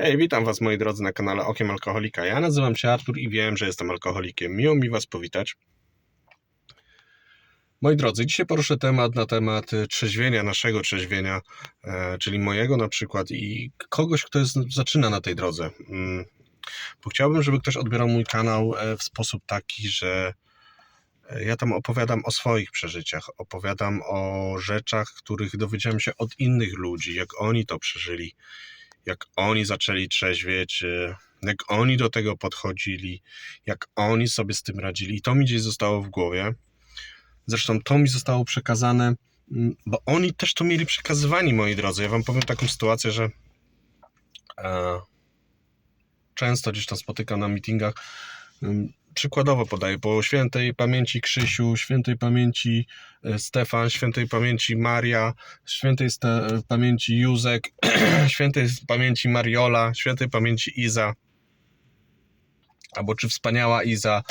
Hej, witam Was moi drodzy na kanale Okiem Alkoholika. Ja nazywam się Artur i wiem, że jestem alkoholikiem. Miło mi Was powitać. Moi drodzy, dzisiaj poruszę temat na temat e, trzeźwienia, naszego trzeźwienia, e, czyli mojego na przykład i kogoś, kto jest, zaczyna na tej drodze. Mm, Bo chciałbym, żeby ktoś odbierał mój kanał e, w sposób taki, że ja tam opowiadam o swoich przeżyciach, opowiadam o rzeczach, których dowiedziałem się od innych ludzi, jak oni to przeżyli, jak oni zaczęli trzeźwieć, e, jak oni do tego podchodzili, jak oni sobie z tym radzili. I to mi gdzieś zostało w głowie. Zresztą to mi zostało przekazane, mm, bo oni też to mieli przekazywani, moi drodzy. Ja wam powiem taką sytuację, że e, często gdzieś tam spotykam na meetingach. Przykładowo podaję, po świętej pamięci Krzysiu, świętej pamięci e, Stefan, świętej pamięci Maria, świętej sta- pamięci Józek, świętej pamięci Mariola, świętej pamięci Iza, albo czy wspaniała Iza,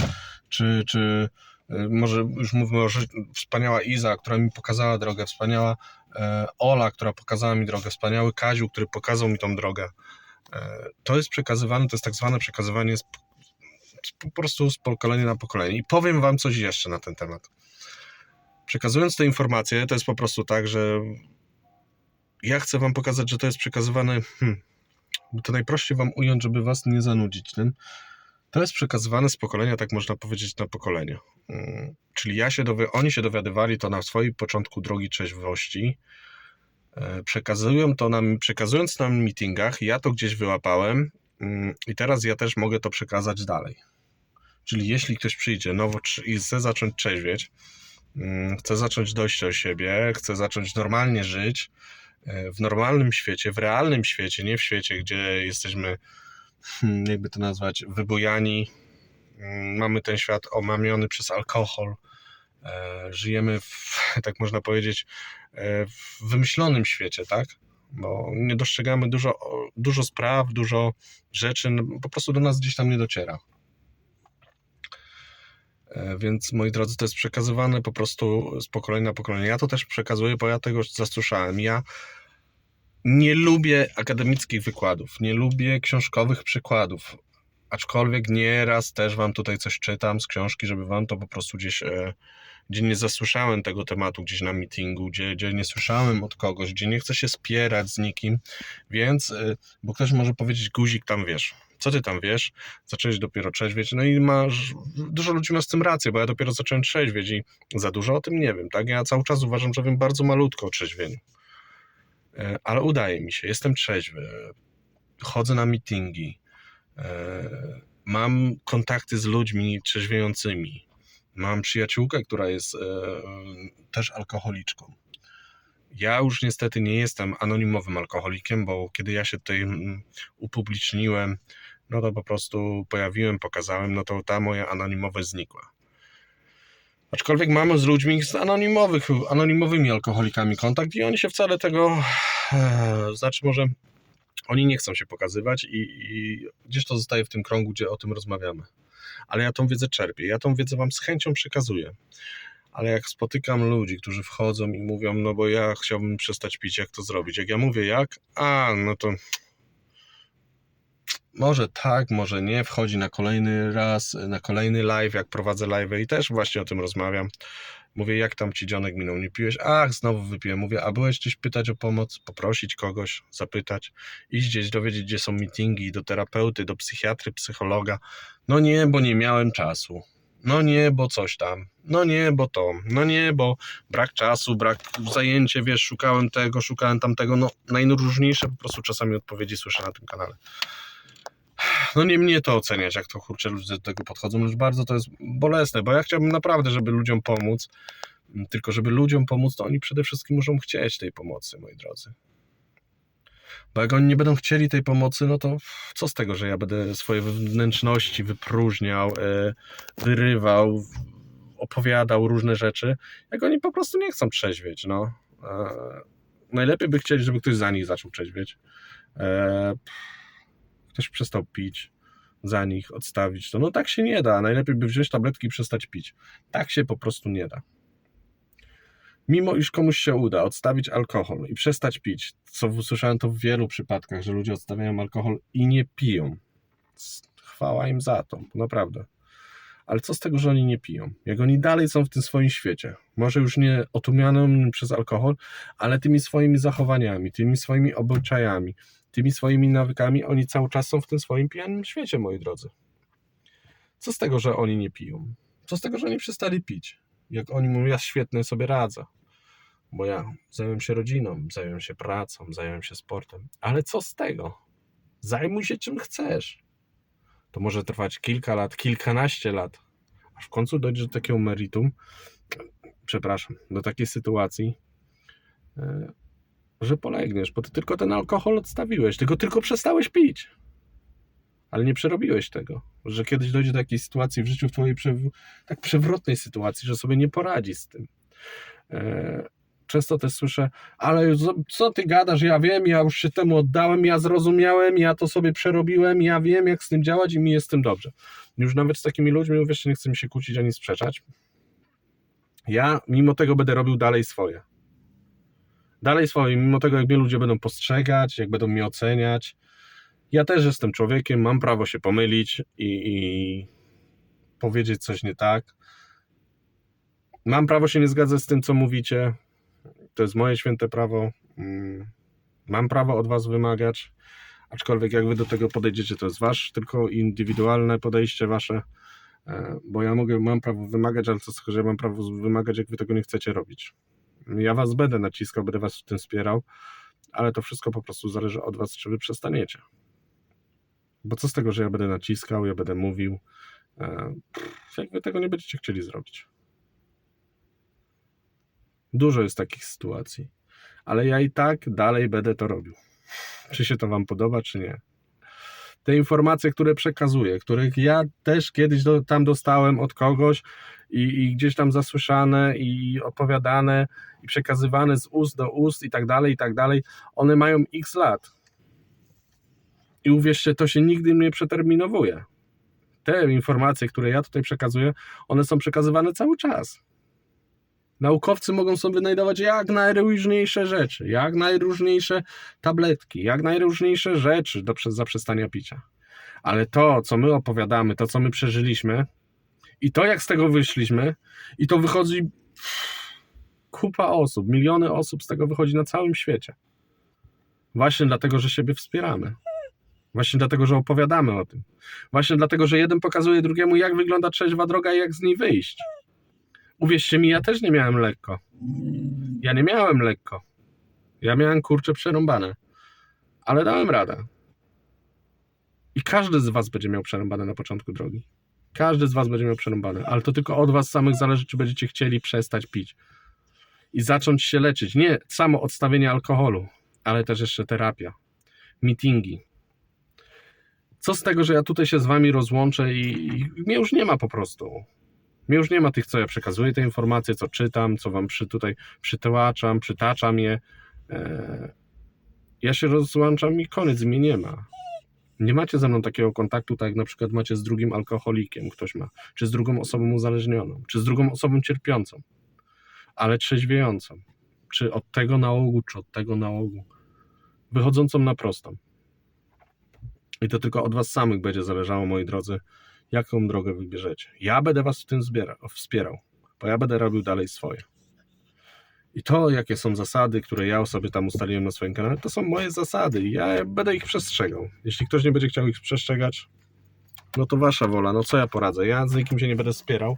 czy, czy e, może już mówmy o wspaniała Iza, która mi pokazała drogę, wspaniała e, Ola, która pokazała mi drogę, wspaniały Kaziu, który pokazał mi tą drogę. E, To jest przekazywane, to jest tak zwane przekazywanie po prostu z pokolenia na pokolenie. I powiem wam coś jeszcze na ten temat. Przekazując te informacje, to jest po prostu tak, że ja chcę wam pokazać, że to jest przekazywane, hmm, to najprościej wam ująć, żeby was nie zanudzić tym. To jest przekazywane z pokolenia, tak można powiedzieć, na pokolenie. Mm, Czyli ja się dowi- oni się dowiadywali to na swoim początku drogi trzeźwości. E, Przekazują to nam, przekazując nam w meetingach, ja to gdzieś wyłapałem i teraz ja też mogę to przekazać dalej. Czyli jeśli ktoś przyjdzie nowo i chce zacząć trzeźwieć, mm, chce zacząć dojść o siebie, chce zacząć normalnie żyć, e, w normalnym świecie, w realnym świecie, nie w świecie, gdzie jesteśmy, hmm, jakby to nazwać, wybujani, mm, mamy ten świat omamiony przez alkohol, e, żyjemy w, tak można powiedzieć, e, w wymyślonym świecie, tak? Bo nie dostrzegamy dużo, dużo spraw, dużo rzeczy, no, po prostu do nas gdzieś tam nie dociera. E, Więc moi drodzy, to jest przekazywane po prostu z pokolenia na pokolenie. Ja to też przekazuję, bo ja tego zasłyszałem. Ja nie lubię akademickich wykładów, nie lubię książkowych przykładów. Aczkolwiek nieraz też wam tutaj coś czytam z książki, żeby wam to po prostu gdzieś, e, gdzie nie zasłyszałem tego tematu gdzieś na meetingu, gdzie, gdzie nie słyszałem od kogoś, gdzie nie chcę się spierać z nikim, więc, e, bo ktoś może powiedzieć, guzik tam wiesz, co ty tam wiesz, zacząłeś dopiero trzeźwieć, no i masz, dużo ludzi ma z tym rację, bo ja dopiero zacząłem trzeźwieć i za dużo o tym nie wiem, tak? Ja cały czas uważam, że wiem bardzo malutko o trzeźwieniu. E, ale udaje mi się, jestem trzeźwy, chodzę na meetingi, mam kontakty z ludźmi trzeźwiejącymi, mam przyjaciółkę, która jest e, też alkoholiczką. Ja już niestety nie jestem anonimowym alkoholikiem, bo kiedy ja się tutaj mm, upubliczniłem, no to po prostu pojawiłem, pokazałem, no to ta moja anonimowość znikła. Aczkolwiek mamy z ludźmi z anonimowych, anonimowymi alkoholikami kontakt i oni się wcale tego, e, znaczy może oni nie chcą się pokazywać i, i gdzieś to zostaje w tym krągu, gdzie o tym rozmawiamy. Ale ja tą wiedzę czerpię, ja tą wiedzę wam z chęcią przekazuję. Ale jak spotykam ludzi, którzy wchodzą i mówią, no bo ja chciałbym przestać pić, jak to zrobić? Jak ja mówię jak? A, no to może tak, może nie, wchodzi na kolejny raz, na kolejny live, jak prowadzę live i też właśnie o tym rozmawiam. Mówię, jak tam ci dzionek minął, nie piłeś? Ach, znowu wypiłem. Mówię, a byłeś gdzieś pytać o pomoc, poprosić kogoś, zapytać, iść gdzieś, dowiedzieć, gdzie są meetingi, do terapeuty, do psychiatry, psychologa. No nie, bo nie miałem czasu. No nie, bo coś tam. No nie, bo to. No nie, bo brak czasu, brak zajęcie, wiesz, szukałem tego, szukałem tamtego. No najróżniejsze po prostu czasami odpowiedzi słyszę na tym kanale. No nie mnie to oceniać, jak to kurczę ludzie do tego podchodzą, już bardzo to jest bolesne, bo ja chciałbym naprawdę, żeby ludziom pomóc, tylko żeby ludziom pomóc, to oni przede wszystkim muszą chcieć tej pomocy, moi drodzy. Bo jak oni nie będą chcieli tej pomocy, no to co z tego, że ja będę swoje wnętrzności wypróżniał, e, wyrywał, opowiadał różne rzeczy, jak oni po prostu nie chcą trzeźwieć, no. E, najlepiej by chcieli, żeby ktoś za nich zaczął trzeźwieć. Ktoś przestał pić za nich, odstawić to. No tak się nie da. Najlepiej by wziąć tabletki i przestać pić. Tak się po prostu nie da. Mimo iż komuś się uda odstawić alkohol i przestać pić, co usłyszałem to w wielu przypadkach, że ludzie odstawiają alkohol i nie piją. Chwała im za to, naprawdę. Ale co z tego, że oni nie piją? Jak oni dalej są w tym swoim świecie, może już nie otumianym przez alkohol, ale tymi swoimi zachowaniami, tymi swoimi obyczajami, tymi swoimi nawykami, oni cały czas są w tym swoim pijanym świecie, moi drodzy. Co z tego, że oni nie piją? Co z tego, że oni przestali pić? Jak oni mówią, ja świetnie sobie radzę, bo ja zająłem się rodziną, zająłem się pracą, zająłem się sportem. Ale co z tego? Zajmuj się czym chcesz. To może trwać kilka lat, kilkanaście lat, aż w końcu dojdziesz do takiego meritum, przepraszam, do takiej sytuacji, e, że polegniesz, bo ty tylko ten alkohol odstawiłeś, tylko tylko przestałeś pić. Ale nie przerobiłeś tego, że kiedyś dojdzie do takiej sytuacji w życiu, w twojej przew- tak przewrotnej sytuacji, że sobie nie poradzisz z tym. E, Często też słyszę, ale co- co ty gadasz, ja wiem, ja już się temu oddałem, ja zrozumiałem, ja to sobie przerobiłem, ja wiem jak z tym działać i mi jest z tym dobrze. Już nawet z takimi ludźmi, wiesz, nie chcę mi się kłócić ani sprzeczać. Ja mimo tego będę robił dalej swoje. Dalej swoje, mimo tego jak mnie ludzie będą postrzegać, jak będą mnie oceniać. Ja też jestem człowiekiem, mam prawo się pomylić i, i powiedzieć coś nie tak. Mam prawo się nie zgadzać z tym, co mówicie. To jest moje święte prawo. Mm, Mam prawo od Was wymagać, aczkolwiek jak Wy do tego podejdziecie, to jest Wasz tylko indywidualne podejście Wasze, e, bo ja mogę, mam prawo wymagać, ale co z tego, że ja mam prawo wymagać, jak Wy tego nie chcecie robić. Ja Was będę naciskał, będę Was w tym wspierał, ale to wszystko po prostu zależy od Was, czy Wy przestaniecie. Bo co z tego, że ja będę naciskał, ja będę mówił, e, jak Wy tego nie będziecie chcieli zrobić. Dużo jest takich sytuacji, ale ja i tak dalej będę to robił. Czy się to Wam podoba, czy nie. Te informacje, które przekazuję, których ja też kiedyś do, tam dostałem od kogoś i, i gdzieś tam zasłyszane i opowiadane i przekazywane z ust do ust i tak dalej, i tak dalej, one mają x lat. I uwierzcie, to się nigdy nie przeterminowuje. Te informacje, które ja tutaj przekazuję, one są przekazywane cały czas. Naukowcy mogą sobie wynajdować jak najróżniejsze rzeczy, jak najróżniejsze tabletki, jak najróżniejsze rzeczy do prze- zaprzestania picia. Ale to, co my opowiadamy, to, co my przeżyliśmy, i to, jak z tego wyszliśmy, i to wychodzi kupa osób, miliony osób z tego wychodzi na całym świecie. Właśnie dlatego, że siebie wspieramy. Właśnie dlatego, że opowiadamy o tym. Właśnie dlatego, że jeden pokazuje drugiemu, jak wygląda trzeźwa droga i jak z niej wyjść. Uwierzcie mi, ja też nie miałem lekko. Ja nie miałem lekko. Ja miałem kurczę przerąbane. Ale dałem radę. I każdy z was będzie miał przerąbane na początku drogi. Każdy z was będzie miał przerąbane, ale to tylko od was samych zależy, czy będziecie chcieli przestać pić. I zacząć się leczyć. Nie samo odstawienie alkoholu, ale też jeszcze terapia, meetingi. Co z tego, że ja tutaj się z wami rozłączę i, i mnie już nie ma po prostu. Mnie już nie ma tych, co ja przekazuję te informacje, co czytam, co wam przy, tutaj przytłaczam, przytaczam je. E, ja się rozłączam i koniec, mnie nie ma. Nie macie ze mną takiego kontaktu, tak jak na przykład macie z drugim alkoholikiem, ktoś ma, czy z drugą osobą uzależnioną, czy z drugą osobą cierpiącą, ale trzeźwiejącą, czy od tego nałogu, czy od tego nałogu, wychodzącą na prostą. I to tylko od was samych będzie zależało, moi drodzy, jaką drogę wybierzecie. Ja będę was w tym zbiera, wspierał, bo ja będę robił dalej swoje. I to, jakie są zasady, które ja sobie tam ustaliłem na swoim kanale, to są moje zasady i ja będę ich przestrzegał. Jeśli ktoś nie będzie chciał ich przestrzegać, no to wasza wola, no co ja poradzę. Ja z nikim się nie będę wspierał,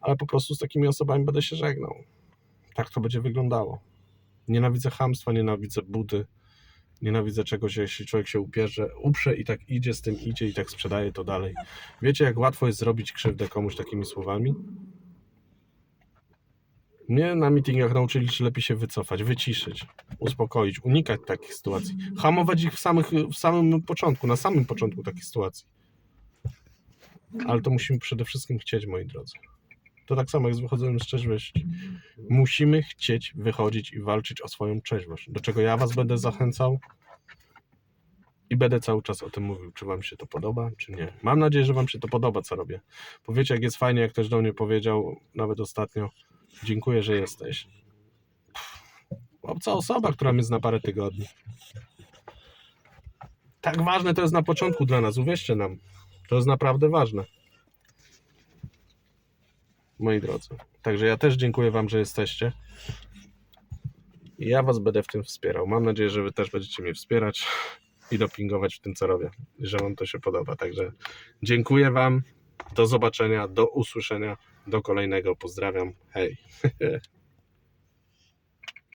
ale po prostu z takimi osobami będę się żegnał. Tak to będzie wyglądało. Nienawidzę chamstwa, nienawidzę budy, nienawidzę czegoś, jeśli człowiek się upierze, uprze i tak idzie z tym, idzie i tak sprzedaje to dalej. Wiecie, jak łatwo jest zrobić krzywdę komuś takimi słowami? Mnie na meetingach nauczyli, że lepiej się wycofać, wyciszyć, uspokoić, unikać takich sytuacji, hamować ich w, samych, w samym początku, na samym początku takich sytuacji. Ale to musimy przede wszystkim chcieć, moi drodzy. To tak samo jak z wychodzeniem z trzeźwości. Musimy chcieć wychodzić i walczyć o swoją trzeźwość, do czego ja was będę zachęcał i będę cały czas o tym mówił, czy wam się to podoba, czy nie. Mam nadzieję, że wam się to podoba, co robię. Powiecie, jak jest fajnie, jak ktoś do mnie powiedział, nawet ostatnio, dziękuję, że jesteś. obca osoba, która mnie zna parę tygodni. Tak ważne to jest na początku dla nas, uwierzcie nam. To jest naprawdę ważne. Moi drodzy. Także ja też dziękuję Wam, że jesteście. Ja Was będę w tym wspierał. Mam nadzieję, że Wy też będziecie mnie wspierać i dopingować w tym, co robię. Że Wam to się podoba. Także dziękuję Wam. Do zobaczenia, do usłyszenia, do kolejnego. Pozdrawiam. Hej.